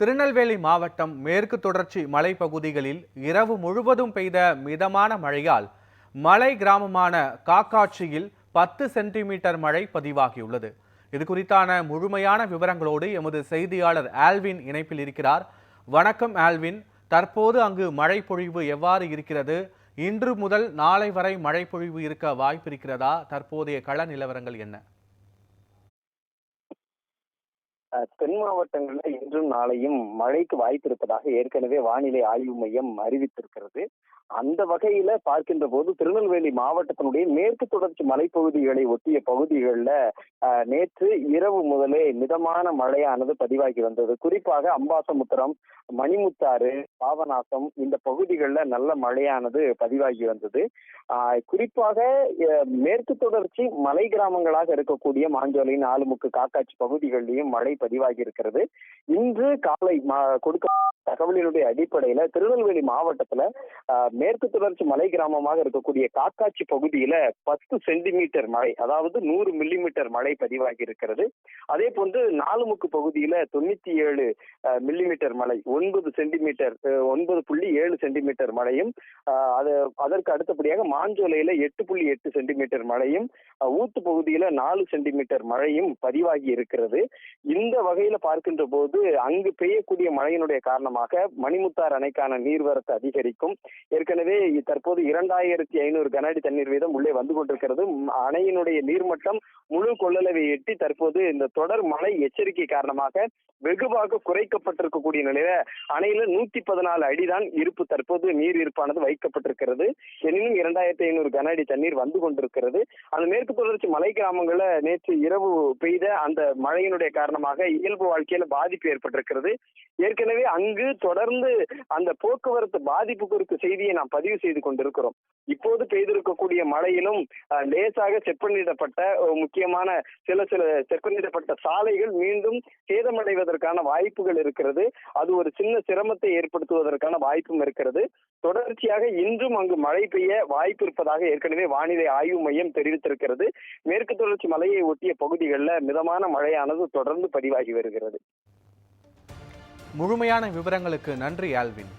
திருநெல்வேலி மாவட்டம் மேற்கு தொடர்ச்சி மலைப்பகுதிகளில் இரவு முழுவதும் பெய்த மிதமான மழையால் மலை கிராமமான காக்காட்சியில் பத்து சென்டிமீட்டர் மழை பதிவாகியுள்ளது. இது குறித்தான முழுமையான விவரங்களோடு எமது செய்தியாளர் ஆல்வின் இணைப்பில் இருக்கிறார். வணக்கம் ஆல்வின். தற்போது அங்கு மழை பொழிவு எவ்வாறு இருக்கிறது? இன்று முதல் நாளை வரை மழை பொழிவு இருக்க வாய்ப்பு இருக்கிறதா தற்போதைய கள நிலவரங்கள் என்ன? தென் மாவட்டங்களில் இன்றும் நாளையும் மழைக்கு வாய்ப்பு இருப்பதாக ஏற்கனவே வானிலை ஆய்வு மையம் அறிவித்திருக்கிறது. அந்த வகையில பார்க்கின்ற போது திருநெல்வேலி மாவட்டத்தினுடைய மேற்கு தொடர்ச்சி மலைப்பகுதிகளை ஒட்டிய பகுதிகளில் நேற்று இரவு முதலே மிதமான மழையானது பதிவாகி வந்தது. குறிப்பாக அம்பாசமுத்திரம் மணிமுத்தாறு பாவநாசம் இந்த பகுதிகளில் நல்ல மழையானது பதிவாகி வந்தது. ஆஹ் குறிப்பாக அஹ் மேற்கு தொடர்ச்சி மலை கிராமங்களாக இருக்கக்கூடிய மாஞ்சோலை நாலுமுக்கு காக்காட்சி பகுதிகளிலும் மழை பதிவாகி இருக்கிறது. இன்று காலை கொடுக்க தகவலினுடைய அடிப்படையில திருநெல்வேலி மாவட்டத்துல மேற்கு தொடர்ச்சி மலை கிராமமாக இருக்கக்கூடிய காக்காட்சி பகுதியில பத்து சென்டிமீட்டர் மழை அதாவது நூறு மில்லிமீட்டர் மழை பதிவாகி இருக்கிறது. அதே போன்று நாலுமுக்கு பகுதியில தொண்ணூத்தி ஏழு மில்லிமீட்டர் மழை ஒன்பது சென்டிமீட்டர் ஒன்பது புள்ளி ஏழு சென்டிமீட்டர் மழையும் அது அதற்கு அடுத்தபடியாக மாஞ்சோலையில எட்டு புள்ளி எட்டு சென்டிமீட்டர் மழையும் ஊத்து பகுதியில நாலு சென்டிமீட்டர் மழையும் பதிவாகி இருக்கிறது. இந்த வகையில பார்க்கின்ற போது அங்கு பெய்யக்கூடிய மழையினுடைய காரணமாக மணிமுத்தார் அணைக்கான நீர்வரத்து அதிகரிக்கும். ஏற்கனவே தற்போது இரண்டாயிரத்தி ஐநூறு கனஅடி தண்ணீர் வீதம் உள்ளே வந்து கொண்டிருக்கிறது. அணையினுடைய நீர்மட்டம் முழு கொள்ளளவை எட்டி தற்போது இந்த தொடர் மழை எச்சரிக்கை காரணமாக வெகுவாக குறைக்கப்பட்டிருக்கக்கூடிய நிலையில அணையில நூத்தி பதினாலு அடிதான் இருப்பு தற்போது நீர் இருப்பானது வைக்கப்பட்டிருக்கிறது. எனினும் இரண்டாயிரத்தி ஐநூறு கன அடி தண்ணீர் வந்து கொண்டிருக்கிறது. அந்த மேற்கு தொடர்ச்சி மலை கிராமங்கள்ல நேற்று இரவு பெய்த அந்த மழையினுடைய காரணமாக இயல்பு வாழ்க்கையில பாதிப்பு ஏற்பட்டிருக்கிறது. ஏற்கனவே அங்கு தொடர்ந்து அந்த போக்குவரத்து பாதிப்பு குறித்த செய்தியை நாம் பதிவு செய்து கொண்டிருக்கிறோம். இப்போது பெய்திருக்கக்கூடிய மழையிலும் லேசாக செப்பனிடப்பட்ட முக்கியமான சில சில செப்பனிடப்பட்ட சாலைகள் மீண்டும் சேதமடைவதற்கான வாய்ப்புகள் இருக்கிறது. அது ஒரு சின்ன சிரமத்தை ஏற்படுத்துவதற்கான வாய்ப்பும் இருக்கிறது. தொடர்ச்சியாக இன்றும் அங்கு மழை பெய்ய வாய்ப்பு இருப்பதாக ஏற்கனவே வானிலை ஆய்வு மையம் தெரிவித்திருக்கிறது. மேற்கு தொடர்ச்சி மலையை ஒட்டிய பகுதிகளில் மிதமான மழையானது தொடர்ந்து பதிவாகி வருகிறது. முழுமையான விவரங்களுக்கு நன்றி ஆல்வின்.